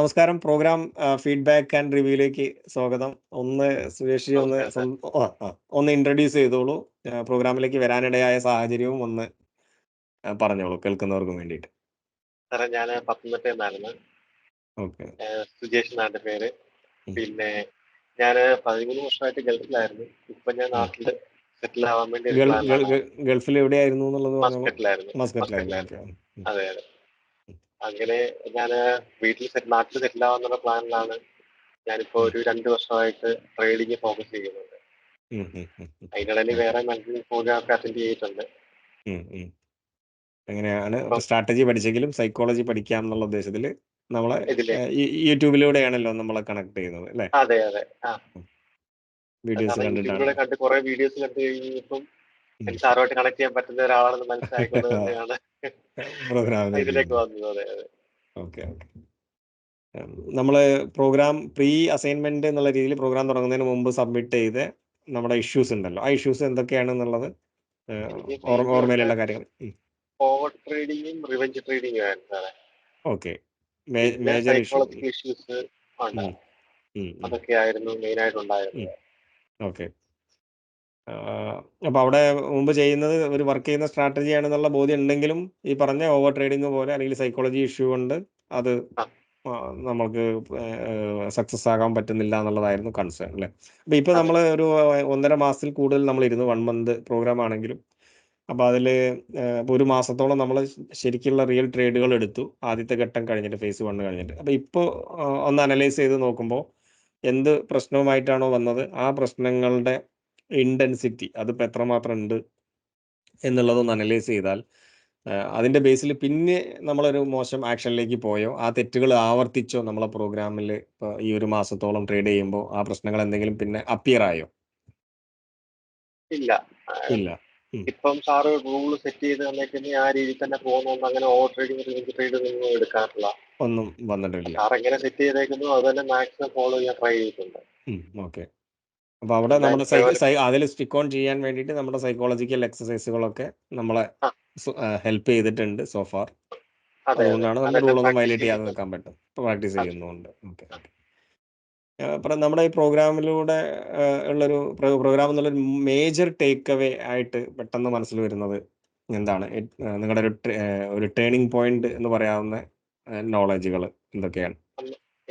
നമസ്കാരം. Programme feedback and റിവ്യൂയിലേക്ക് സ്വാഗതം. ഒന്ന് സുരേഷ് ഒന്ന് ഒന്ന് ഇൻട്രൊഡ്യൂസ് ചെയ്തോളൂ. പ്രോഗ്രാമിലേക്ക് വരാനിടയായ സാഹചര്യവും ഒന്ന് പറഞ്ഞോളൂ. കേൾക്കുന്നവർക്കും വേണ്ടിയിട്ട്. സാറേ ഞാൻ പത്തനംതിട്ടയിൽ നിന്നായിരുന്നു. ഓക്കെ. സുജേഷ് എന്നാണ് പേര്. പിന്നെ ഞാൻ പതിമൂന്ന് വർഷമായിട്ട് ഗൾഫിലായിരുന്നു. ഇപ്പൊ ഞാൻ നാട്ടിൽ സെറ്റിൽ ആവാൻ വേണ്ടി ഗൾഫിൽ എവിടെയായിരുന്നു എന്നുള്ളത് മസ്കറ്റിലായിരുന്നു. അതെ അതെ. അങ്ങനെ ഞാൻ വീട്ടിൽ നാട്ടിൽ സെറ്റിൽ ആവാന്നുള്ള പ്ലാനിലാണ് ഞാനിപ്പോ ഒരു രണ്ട് വർഷമായിട്ട് ട്രേഡിങ് ഫോക്കസ് ചെയ്യുന്നുണ്ട് അതിനിടയിൽ വേറെ മാനേജ്മെന്റ് പ്രോഗ്രാം അറ്റൻഡ് ചെയ്തിട്ടുണ്ട്. അങ്ങനെയാണ്. സ്ട്രാറ്റജി പഠിച്ചെങ്കിലും സൈക്കോളജി പഠിക്കാം എന്നുള്ള ഉദ്ദേശത്തിൽ നമ്മളെ യൂട്യൂബിലൂടെയാണല്ലോ നമ്മളെ കണക്ട് ചെയ്യുന്നത് അല്ലേ? അതെ അതെ. വീഡിയോസ് കണ്ടിട്ടുണ്ട് കണ്ടിട്ടാണ്. കണ്ട് കുറെ വീഡിയോസ് കണ്ടു കഴിഞ്ഞപ്പം സാറുമായിട്ട് കണക്ട് ചെയ്യാൻ പറ്റുന്ന ഒരാളാണെന്ന് മനസ്സിലാക്കുന്നത് പ്രോഗ്രാമിലേക്ക് ഇതിലേക്ക് വന്നത് അതെ അതെ. Okay okay. നമ്മൾ പ്രോഗ്രാം പ്രീ അസൈൻമെന്റ് എന്നുള്ള രീതിയിൽ പ്രോഗ്രാം തുടങ്ങുന്നതിന് മുമ്പ് സബ്മിറ്റ് ചെയ്ത് നമ്മുടെ ഇഷ്യൂസ് ഉണ്ടല്ലോ. ആ ഇഷ്യൂസ് എന്തൊക്കെയാണ് എന്നുള്ളത് എനിക്ക് ഓർ- ഓർമ്മയിലുള്ള കാര്യങ്ങൾ. ഓവർ ട്രേഡിങ്ങും റിവെഞ്ച് ട്രേഡിങ്ങും ആയിരുന്നു സാറേ. ഓക്കെ. മേജർ ഇഷ്യൂസ് അതൊക്കെ ആയിരുന്നു മെയിൻ ആയിട്ട് ഉണ്ടായിരുന്നത് ഓക്കെ. അപ്പോൾ അവിടെ മുമ്പ് ചെയ്യുന്നത് ഒരു വർക്ക് ചെയ്യുന്ന സ്ട്രാറ്റജി ആണെന്നുള്ള ബോധ്യം ഉണ്ടെങ്കിലും ഈ പറഞ്ഞ ഓവർ ട്രേഡിംഗ് പോലെ അല്ലെങ്കിൽ സൈക്കോളജി ഇഷ്യൂ കൊണ്ട് അത് നമുക്ക് സക്സസ് ആകാൻ പറ്റുന്നില്ല എന്നുള്ളതായിരുന്നു കൺസേൺ അല്ലേ? അപ്പോൾ ഇപ്പൊ നമ്മൾ ഒരു ഒന്നര മാസത്തിൽ കൂടുതൽ നമ്മൾ ഇരുന്ന് വൺ മന്ത് പ്രോഗ്രാം ആണെങ്കിലും അപ്പോൾ അതിൽ ഇപ്പോൾ ഒരു മാസത്തോളം നമ്മൾ ശരിക്കുള്ള റിയൽ ട്രേഡുകൾ എടുത്തു. ആദ്യത്തെ ഘട്ടം കഴിഞ്ഞിട്ട് ഫേസ് വൺ കഴിഞ്ഞിട്ട്. അപ്പോൾ ഇപ്പോൾ ഒന്ന് അനലൈസ് ചെയ്ത് നോക്കുമ്പോൾ എന്ത് പ്രശ്നവുമായിട്ടാണോ വന്നത്? ആ പ്രശ്നങ്ങളുടെ ഇന്റൻസിറ്റി അതിപ്പോൾ എത്രമാത്രം ഉണ്ട് എന്നുള്ളതൊന്ന് അനലൈസ് ചെയ്താൽ അതിന്റെ ബേസിൽ പിന്നെ നമ്മളൊരു മോശം ആക്ഷനിലേക്ക് പോയോ ആ തെറ്റുകൾ ആവർത്തിച്ചോ നമ്മളെ പ്രോഗ്രാമിൽ ഇപ്പോൾ ഈ ഒരു മാസത്തോളം ട്രേഡ് ചെയ്യുമ്പോൾ ആ പ്രശ്നങ്ങൾ എന്തെങ്കിലും പിന്നെ അപ്പിയർ ആയോ? ഇല്ല. ഇല്ല. ഇപ്പം സാറ് റൂൾ സെറ്റ് ചെയ്ത് തന്നേക്കുന്ന ആ രീതിയിൽ തന്നെ പോകുന്നതുകൊണ്ട് അങ്ങനെ ഓവർ ട്രേഡിംഗ് ട്രേഡ് ഒന്നും എടുക്കാറില്ല. ഒന്നും വന്നിട്ടില്ല. സാർ എങ്ങനെ സെറ്റ് ചെയ്തേക്കുന്നു അത് തന്നെ മാക്സിമം ഫോളോ ചെയ്യാൻ ട്രൈ ചെയ്തിട്ടുണ്ട്. ഓക്കെ അപ്പോൾ അവിടെ നമ്മുടെ അതിൽ സ്റ്റിക്ക് ഓൺ ചെയ്യാൻ വേണ്ടിയിട്ട് നമ്മുടെ സൈക്കോളജിക്കൽ എക്സസൈസുകളൊക്കെ നമ്മളെ. ഹെൽപ്പ് ചെയ്തിട്ടുണ്ട് സോഫാർ അതെ അതെ. അതുകൊണ്ടാണ് നമ്മുടെ റൂളൊന്നും വയലേറ്റ് ചെയ്യാതെ നിൽക്കാൻ പറ്റും. പ്രാക്ടീസ്. ചെയ്യുന്നുണ്ട്. ഓക്കെ അപ്പം നമ്മുടെ ഈ പ്രോഗ്രാമിലൂടെ ഉള്ളൊരു പ്രോഗ്രാം എന്നുള്ളൊരു മേജർ ടേക്ക് അവേ ആയിട്ട് പെട്ടെന്ന് മനസ്സിൽ വരുന്നത് എന്താണ്? നിങ്ങളുടെ ഒരു ഒരു ടേണിംഗ് പോയിന്റ് എന്ന് പറയാവുന്ന നോളജുകൾ എന്തൊക്കെയാണ്?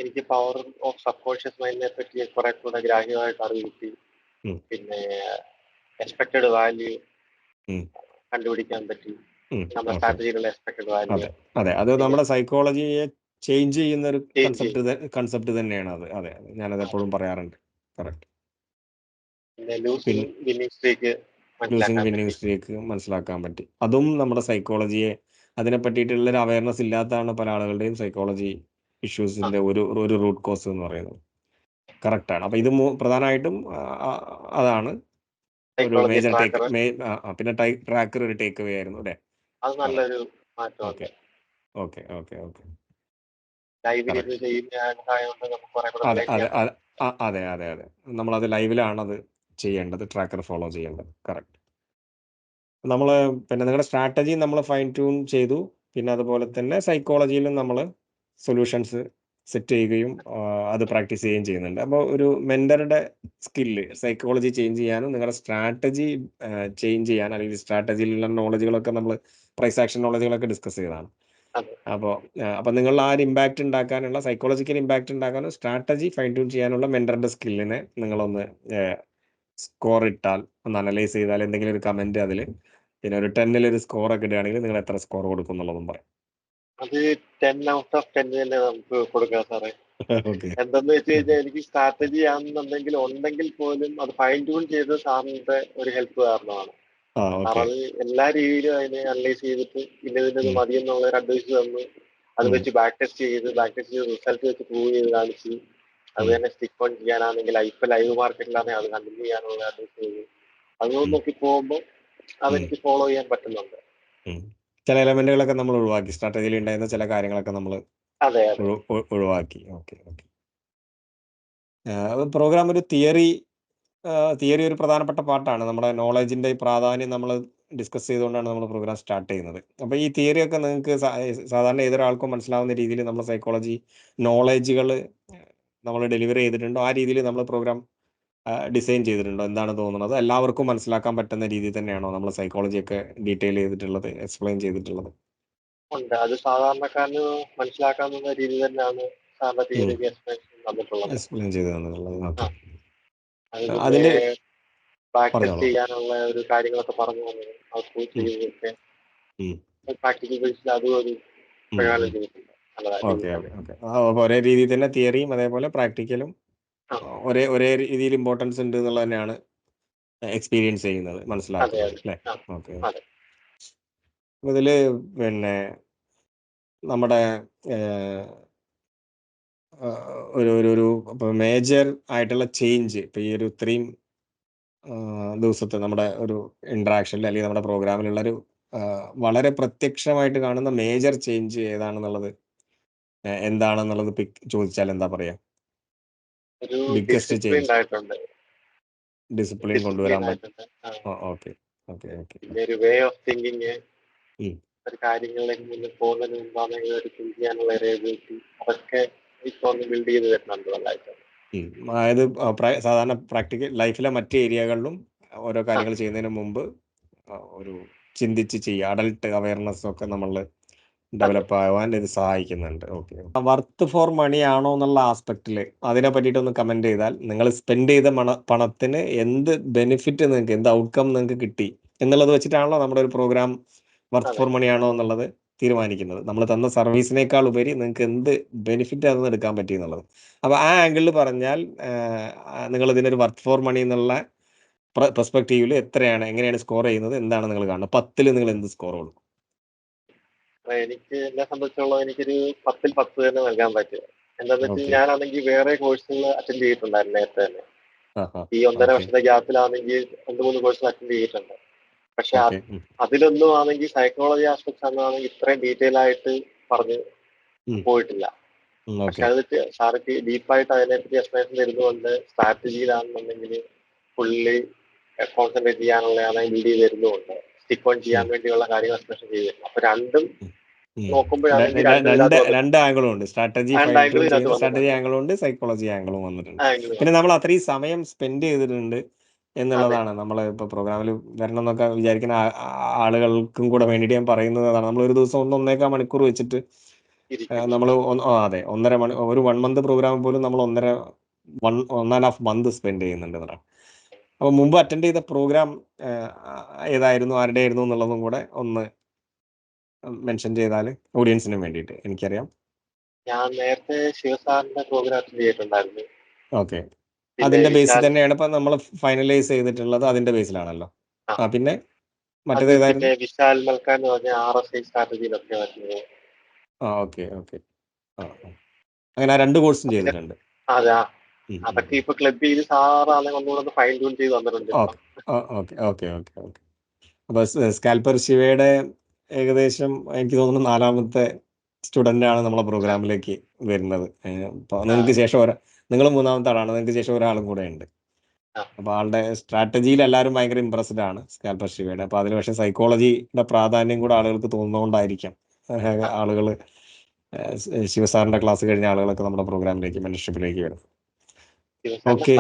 എനിക്ക് പവർ ഓഫ് സബ് കോൺഷ്യസ് മൈൻഡിനെ പറ്റി കുറെ കൂടെ ഗ്രാഹ്യമായിട്ട് അറിവ് കിട്ടി. പിന്നെ എക്സ്പെക്ടഡ് വാല്യൂ കണ്ടുപിടിക്കാൻ പറ്റി. നമ്മുടെ. സ്ട്രാറ്റജിയിലുള്ള എക്സ്പെക്റ്റഡ് വാല്യൂ അതെ അതെ. നമ്മുടെ സൈക്കോളജിയെ ചേഞ്ച് ചെയ്യുന്ന ഒരു കൺസെപ്റ്റ് കൺസെപ്റ്റ് തന്നെയാണ് അത്. അതെ അതെ. ഞാനത് എപ്പോഴും പറയാറുണ്ട്. കറക്റ്റ് ലൂസിങ് വിന്നിങ് സ്ട്രീക്ക് മനസ്സിലാക്കാൻ പറ്റി. അതും നമ്മുടെ സൈക്കോളജിയെ അതിനെ പറ്റിയിട്ടുള്ള ഒരു അവയർനെസ് ഇല്ലാത്തതാണ് പല ആളുകളുടെയും സൈക്കോളജി ഇഷ്യൂസിന്റെ ഒരു ഒരു റൂട്ട് കോസ് എന്ന് പറയുന്നത്. കറക്റ്റ് ആണ്. അപ്പൊ ഇത് പ്രധാനമായിട്ടും അതാണ്. ഒരു മേജർ ടേക്ക് പിന്നെ ട്രാക്കർ ഒരു ടേക്ക് അവേ ആയിരുന്നു അല്ലേ? അത് നല്ലൊരു മാറ്റമാണ് ഓക്കെ. ഓക്കെ ഓക്കെ അതെ അതെ അതെ നമ്മളത് ലൈവിലാണ് അത് ചെയ്യേണ്ടത് ട്രാക്കർ ഫോളോ ചെയ്യേണ്ടത്. കറക്റ്റ് നമ്മൾ പിന്നെ നിങ്ങളുടെ സ്ട്രാറ്റജി നമ്മൾ ഫൈൻ ട്യൂൺ ചെയ്തു. പിന്നെ അതുപോലെ തന്നെ സൈക്കോളജിയിലും നമ്മൾ സൊല്യൂഷൻസ് സെറ്റ് ചെയ്യുകയും അത് പ്രാക്ടീസ് ചെയ്യുകയും ചെയ്യുന്നുണ്ട്. അപ്പോൾ ഒരു മെന്ററുടെ സ്കില്ല് സൈക്കോളജി ചേഞ്ച് ചെയ്യാനും നിങ്ങളുടെ സ്ട്രാറ്റജി ചേഞ്ച് ചെയ്യാൻ അല്ലെങ്കിൽ സ്ട്രാറ്റജിയിലുള്ള നോളജുകളൊക്കെ നമ്മൾ പ്രൈസ് ആക്ഷൻ നോളജുകളൊക്കെ ഡിസ്കസ് ചെയ്തതാണ്. അപ്പോൾ അപ്പോൾ നിങ്ങൾ ആ ഒരു ഇമ്പാക്റ്റ് ഉണ്ടാക്കാനുള്ള സൈക്കോളജിക്കൽ ഇമ്പാക്റ്റ് ഉണ്ടാക്കാനും സ്ട്രാറ്റജി ഫൈൻ ട്യൂൺ ചെയ്യാനുള്ള മെന്ററിന്റെ സ്കില്ലിനെ നിങ്ങളൊന്ന് സ്കോർ ഇട്ടാൽ ഒന്ന് അനലൈസ് ചെയ്താൽ എന്തെങ്കിലും ഒരു കമന്റ് അതിൽ പിന്നെ ഒരു ടെന്നിൽ ഒരു സ്കോർ ഒക്കെ ഇടുകയാണെങ്കിൽ നിങ്ങൾ എത്ര സ്കോർ കൊടുക്കും എന്നുള്ളതും പറയാം. അത് ടെൻ ഔട്ട് ഓഫ് ടെൻ തന്നെ നമുക്ക് കൊടുക്കാം സാറേ. എന്തെന്ന് വെച്ച് കഴിഞ്ഞാൽ എനിക്ക് സ്ട്രാറ്റജി ആണെന്നുണ്ടെങ്കിൽ ഉണ്ടെങ്കിൽ പോലും അത് ഫൈൻ ട്യൂൺ ചെയ്ത് സാറിന്റെ ഒരു ഹെൽപ്പ് കാരണമാണ്. സാറത് എല്ലാ രീതിയിലും അതിനെ അനലൈസ് ചെയ്തിട്ട് ഇന്നതിന് ഉം. മതി എന്നുള്ള ഒരു അഡ്വൈസ് തന്നു. അത് വെച്ച് ബാക്ക് ടെസ്റ്റ് ചെയ്ത് ബാക്ക് ടെസ്റ്റ് ചെയ്ത് റിസൾട്ട് വെച്ച് പ്രൂവ് ചെയ്ത് കാണിച്ച്. അത്. തന്നെ സ്റ്റിക്ക് ഓൺ ചെയ്യാനാണെങ്കിൽ ഇപ്പൊ ലൈവ് മാർക്കറ്റിലാണെങ്കിൽ അത് കണ്ടിന്യൂ ചെയ്യാനുള്ള അഡ്വൈസ് ചെയ്തു. അതുകൊണ്ട് നോക്കി പോകുമ്പോൾ അതെനിക്ക് ഫോളോ ചെയ്യാൻ പറ്റുന്നുണ്ട്. ചില എലമെന്റുകളൊക്കെ നമ്മൾ ഒഴിവാക്കി. സ്ട്രാറ്റജിയിൽ ഉണ്ടായിരുന്ന ചില കാര്യങ്ങളൊക്കെ നമ്മൾ ഒഴിവാക്കി. Okay okay. പ്രോഗ്രാം ഒരു തിയറി തിയറി ഒരു പ്രധാനപ്പെട്ട പാർട്ടാണ് നമ്മുടെ നോളജിന്റെ പ്രാധാന്യം നമ്മൾ ഡിസ്കസ് ചെയ്തുകൊണ്ടാണ് നമ്മൾ പ്രോഗ്രാം സ്റ്റാർട്ട് ചെയ്യുന്നത്. അപ്പോൾ ഈ തിയറി ഒക്കെ നിങ്ങൾക്ക് സാധാരണ ഏതൊരാൾക്കും മനസ്സിലാവുന്ന രീതിയിൽ നമ്മൾ സൈക്കോളജി നോളജുകൾ നമ്മൾ ഡെലിവറി ചെയ്തിട്ടുണ്ടോ? ആ രീതിയിൽ നമ്മൾ പ്രോഗ്രാം ഡിസൈൻ ചെയ്തിട്ടുണ്ടോ? എന്താണ് തോന്നുന്നത്? എല്ലാവർക്കും മനസ്സിലാക്കാൻ പറ്റുന്ന രീതിയിൽ തന്നെയാണോ നമ്മൾ സൈക്കോളജി ഒക്കെ ഡീറ്റെയിൽ ചെയ്തിട്ടുള്ളത് എക്സ്പ്ലെയിൻ ചെയ്തിട്ടുള്ളത്? ഉണ്ട്. അത് സാധാരണക്കാരന് മനസ്സിലാക്കാവുന്ന രീതി തന്നെയാണ് സാറിന്റെ എക്സ്പ്ലെയിൻ ചെയ്ത് തന്നിട്ടുള്ളത്. അതിന്റെ പ്രാക്ടീസ് ചെയ്യാനുള്ള ഒരു കാര്യങ്ങളൊക്കെ പറഞ്ഞു തന്നത്. പ്രാക്ടിക്കൽ ബേസിൽ അതും ഒരു പ്രയോജനം ചെയ്തിട്ടുണ്ട്. ഒരേ രീതിയിൽ തന്നെ തിയറിയും അതേപോലെ പ്രാക്ടിക്കലും. ഒരേ ഒരേ രീതിയിൽ ഇമ്പോർട്ടൻസ് ഉണ്ട് എന്നുള്ളത് തന്നെയാണ് എക്സ്പീരിയൻസ് ചെയ്യുന്നത് മനസ്സിലാക്കുന്നത് അതെ. അല്ലേ? ഓക്കെ ഇതിൽ പിന്നെ നമ്മുടെ ഒരു ഒരു ഒരു മേജർ ആയിട്ടുള്ള ചേഞ്ച് ഇപ്പൊ ഈ ഒരു ഇത്രയും ദിവസത്തെ നമ്മുടെ ഒരു ഇന്ററാക്ഷനിൽ അല്ലെങ്കിൽ നമ്മുടെ പ്രോഗ്രാമിലുള്ള ഒരു വളരെ പ്രത്യക്ഷമായിട്ട് കാണുന്ന മേജർ ചേഞ്ച് ഏതാണെന്നുള്ളത് എന്താണെന്നുള്ളത് പിക് ചോദിച്ചാൽ എന്താ പറയാ? ഒരു biggest ഡിസിപ്ലിൻ ആയിട്ടുണ്ട്. ഡിസിപ്ലിൻ കൊണ്ടുവരാൻ പറ്റും ആയിട്ടുണ്ട്. ആ. ഓക്കെ. Okay okay. ഒരു വേ ഓഫ് തിങ്കിങ്. ഒരു കാര്യങ്ങളിലേക്ക് മുന്നിൽ പോകുന്നതിന് മുമ്പാണെങ്കിൽ ഒരു തിങ്ക് ഒരു എബിലിറ്റി അതൊക്കെ ഇപ്പൊ ബിൽഡ് ചെയ്ത് വരുന്നുണ്ട് നല്ലതായിട്ട് ഉം. അതായത് സാധാരണ പ്രാക്ടിക്കൽ ലൈഫിലെ മറ്റ് ഏരിയകളിലും ഓരോ കാര്യങ്ങൾ ചെയ്യുന്നതിന് മുമ്പ് ഒരു ചിന്തിച്ച് ചെയ്യുക. അഡൽട്ട് അവയർനെസ് ഒക്കെ നമ്മൾ ഡെവലപ്പ് ആവാൻ ഇത് സഹായിക്കുന്നുണ്ട്. ഓക്കെ വർത്ത് ഫോർ മണി ആണോ എന്നുള്ള ആസ്പെക്റ്റിൽ അതിനെ പറ്റിയിട്ടൊന്ന് കമന്റ് ചെയ്താൽ നിങ്ങൾ സ്പെൻഡ് ചെയ്ത മണ പണത്തിന് എന്ത് ബെനിഫിറ്റ് നിങ്ങൾക്ക് എന്ത് ഔട്ട്കം നിങ്ങൾക്ക് കിട്ടി എന്നുള്ളത് വെച്ചിട്ടാണല്ലോ നമ്മുടെ ഒരു പ്രോഗ്രാം വർത്ത് ഫോർ മണി ആണോ എന്നുള്ളത് തീരുമാനിക്കുന്നത്. നമ്മൾ തന്ന സർവീസിനേക്കാൾ ഉപരി നിങ്ങൾക്ക് എന്ത് ബെനിഫിറ്റ് അതിൽ എടുക്കാൻ പറ്റി എന്നുള്ളത്. അപ്പോൾ ആ ആംഗിളിൽ പറഞ്ഞാൽ നിങ്ങൾ ഇതിനൊരു വർത്ത് ഫോർ മണി എന്നുള്ള പെർസ്പെക്റ്റീവിൽ എത്രയാണ് എങ്ങനെയാണ് സ്കോർ ചെയ്യുന്നത് എന്താണ് നിങ്ങൾ കാണുന്നത്. പത്തിൽ നിങ്ങൾ എന്ത് സ്കോർ കൊടുക്കും? എനിക്ക് എന്നെ സംബന്ധിച്ചോളം എനിക്കൊരു പത്തിൽ പത്ത് തന്നെ നൽകാൻ പറ്റും. എന്താന്ന് വെച്ചാൽ. ഞാനാണെങ്കിൽ വേറെ കോഴ്സുകൾ അറ്റൻഡ് ചെയ്തിട്ടുണ്ടായിരുന്നു നേരത്തെ തന്നെ. ഈ ഒന്നര. വർഷത്തെ ഗ്യാപ്പിലാണെങ്കിൽ രണ്ട് മൂന്ന് കോഴ്സുകൾ അറ്റൻഡ് ചെയ്തിട്ടുണ്ട്. പക്ഷെ അതിലൊന്നും ആണെങ്കിൽ സൈക്കോളജി ആസ്പെക്ട്സ് ആണെങ്കിൽ ഇത്രയും ഡീറ്റെയിൽ ആയിട്ട് പറഞ്ഞ് പോയിട്ടില്ല. പക്ഷെ. അത് സാർക്ക് ഡീപ്പായിട്ട് അതിനെപ്പറ്റി എക്സ്പ്ലനേഷൻ തരുന്നുകൊണ്ട് സ്ട്രാറ്റജിയിലാണെന്നുണ്ടെങ്കിൽ ഫുള്ളി കോൺസെൻട്രേറ്റ് ചെയ്യാനുള്ള ആണെങ്കിൽ ബിൽഡ് ചെയ്ത് തരുന്നുണ്ട് സ്റ്റിക്ക് ഓൺ ചെയ്യാൻ വേണ്ടിയുള്ള കാര്യങ്ങൾ എക്സ്പ്ലനേഷൻ ചെയ്തിരുന്നു അപ്പൊ രണ്ടും രണ്ട് ആംഗിളും ഉണ്ട്. സ്ട്രാറ്റജി രണ്ട് സ്ട്രാറ്റജി ആംഗിളും ഉണ്ട് സൈക്കോളജി ആംഗിളും വന്നിട്ടുണ്ട്. പിന്നെ നമ്മൾ അത്രയും സമയം സ്പെൻഡ് ചെയ്തിട്ടുണ്ട് എന്നുള്ളതാണ്. നമ്മൾ ഇപ്പൊ പ്രോഗ്രാമിൽ വരണം എന്നൊക്കെ വിചാരിക്കുന്ന ആളുകൾക്കും കൂടെ വേണ്ടിയിട്ട് ഞാൻ പറയുന്നത് അതാണ്. നമ്മൾ ഒരു ദിവസം ഒന്ന് ഒന്നേക്കാൾ മണിക്കൂർ വെച്ചിട്ട് നമ്മൾ അതെ ഒന്നര മണി ഒരു വൺ മന്ത് പ്രോഗ്രാം പോലും നമ്മൾ ഒന്നര one and half month spend ചെയ്യുന്നുണ്ട് എന്നാണ് അപ്പോൾ മുമ്പ് അറ്റൻഡ് ചെയ്ത പ്രോഗ്രാം ഏതായിരുന്നു ആരുടെ ആയിരുന്നു എന്നുള്ളതും കൂടെ ഒന്ന് മെൻഷൻ ചെയ്താൽ ഓഡിയൻസിന് വേണ്ടിയിട്ട് എനിക്കറിയാം. ഞാൻ നേരത്തെ ശിവസാറിന്റെ പ്രോഗ്രാം ചെയ്തിട്ടുണ്ടായിരുന്നു. ഓക്കെ അതിന്റെ ബേസിൽ തന്നെയാണ് ഇപ്പൊ നമ്മൾ ഫൈനലൈസ് ചെയ്തിട്ടുള്ളത് അതിന്റെ ബേസിലാണല്ലോ ആ. പിന്നെ മറ്റേത് ഏതായിരുന്നു? വിശാൽ മൽക്കാൻ എന്ന് പറഞ്ഞ ആർ എസ് ഐ സ്ട്രാറ്റജിയിലൊക്കെ ആ ഓക്കെ ഓക്കെ ആ. അങ്ങനെ ആ രണ്ട് കോഴ്സും ചെയ്തിട്ടുണ്ട്. അതാ. അതൊക്കെ ഇപ്പൊ ക്ലബ് ചെയ്ത് സാറാണെങ്കിൽ ഒന്നുകൂടെ ഫൈൻ ട്യൂൺ ചെയ്ത് വന്നിട്ടുണ്ട് ഓക്കെ ഓക്കെ ഓക്കെ ഓക്കെ അപ്പൊ സ്കാൽപ്പർ ശിവയുടെ ഏകദേശം എനിക്ക് തോന്നുന്നു നാലാമത്തെ സ്റ്റുഡന്റ് ആണ് നമ്മളെ പ്രോഗ്രാമിലേക്ക് വരുന്നത്. നിങ്ങൾക്ക് ശേഷം ഒരാ നിങ്ങൾ മൂന്നാമത്തെ ആളാണ്. നിങ്ങൾക്ക് ശേഷം ഒരാളും കൂടെ ഉണ്ട്. അപ്പൊ ആളുടെ സ്ട്രാറ്റജിയിൽ എല്ലാവരും ഭയങ്കര ഇമ്പ്രസ്ഡ് ആണ് സ്കാൽപ്പർ ശിവയുടെ അപ്പൊ അതിൽ പക്ഷേ സൈക്കോളജിയുടെ പ്രാധാന്യം കൂടെ ആളുകൾക്ക് തോന്നുന്നതുകൊണ്ടായിരിക്കാം ആളുകൾ ശിവസാറിന്റെ ക്ലാസ് കഴിഞ്ഞ ആളുകളൊക്കെ നമ്മുടെ പ്രോഗ്രാമിലേക്ക് മെന്റർഷിപ്പിലേക്ക് വരും ഓക്കെ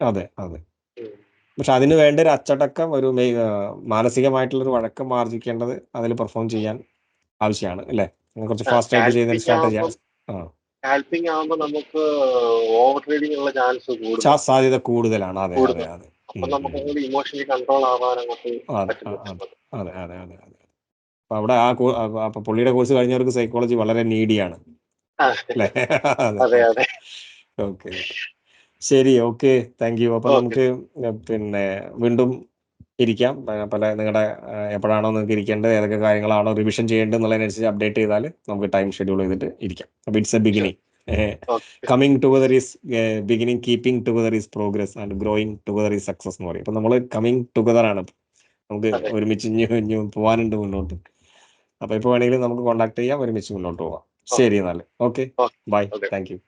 അതെ അതെ. പക്ഷെ അതിന് വേണ്ട ഒരു അച്ചടക്കം ഒരു മാനസികമായിട്ടുള്ള ഒരു വഴക്കം ആർജിക്കേണ്ടത് അതിൽ പെർഫോം ചെയ്യാൻ ആവശ്യമാണ് അല്ലേ? കുറച്ച് ഫാസ്റ്റ് ആയിട്ട് ചെയ്യുന്ന സ്റ്റാർട്ട് സ്ട്രാറ്റജിയാണ് ആവുമ്പം- സ്കാൽപ്പിംഗ് ആവുമ്പോ നമുക്ക് ഓവർ ട്രേഡിംഗ് ഉള്ള ചാൻസ് സാധ്യത കൂടുതലാണ്. അതെ അതെ അതെ. അപ്പൊ നമുക്ക് ഉം. കൂടി ഇമോഷണലി കൺട്രോൾ ആവാൻ അങ്ങോട്ട് അതെ അതെ അതെ അതെ അപ്പൊ അവിടെ ആ ആ, അപ്പൊ പുള്ളിയുടെ കോഴ്സ് കഴിഞ്ഞവർക്ക് സൈക്കോളജി വളരെ നീഡിയാണ് അല്ലേ? അതെ അതെ. ഓക്കെ. ശരി ഓക്കെ. Thank you. അപ്പൊ നമുക്ക് പിന്നെ വീണ്ടും ഇരിക്കാം. പല നിങ്ങളുടെ എപ്പോഴാണോ നിങ്ങൾക്ക് ഇരിക്കേണ്ടത് ഏതൊക്കെ കാര്യങ്ങളാണോ റിവിഷൻ ചെയ്യേണ്ടത് എന്നുള്ളതിനനുസരിച്ച് അപ്ഡേറ്റ് ചെയ്താൽ നമുക്ക് ടൈം ഷെഡ്യൂൾ ചെയ്തിട്ട് ഇരിക്കാം. അപ്പൊ it's a beginning. Coming together is beginning keeping together is progress and growing together is success എന്ന് പറയും. അപ്പൊ നമ്മൾ കമ്മിങ് ടുഗദർ ആണ് നമുക്ക് ഒരുമിച്ച് ഇഞ്ഞു പോവാനുണ്ട് പോകാനുണ്ട് മുന്നോട്ട്. അപ്പൊ ഇപ്പൊ വേണമെങ്കിലും നമുക്ക് കോൺടാക്ട് ചെയ്യാം ഒരുമിച്ച് മുന്നോട്ട് പോവാം. ശരി എന്നാൽ ഓക്കെ ബൈ. Thank you.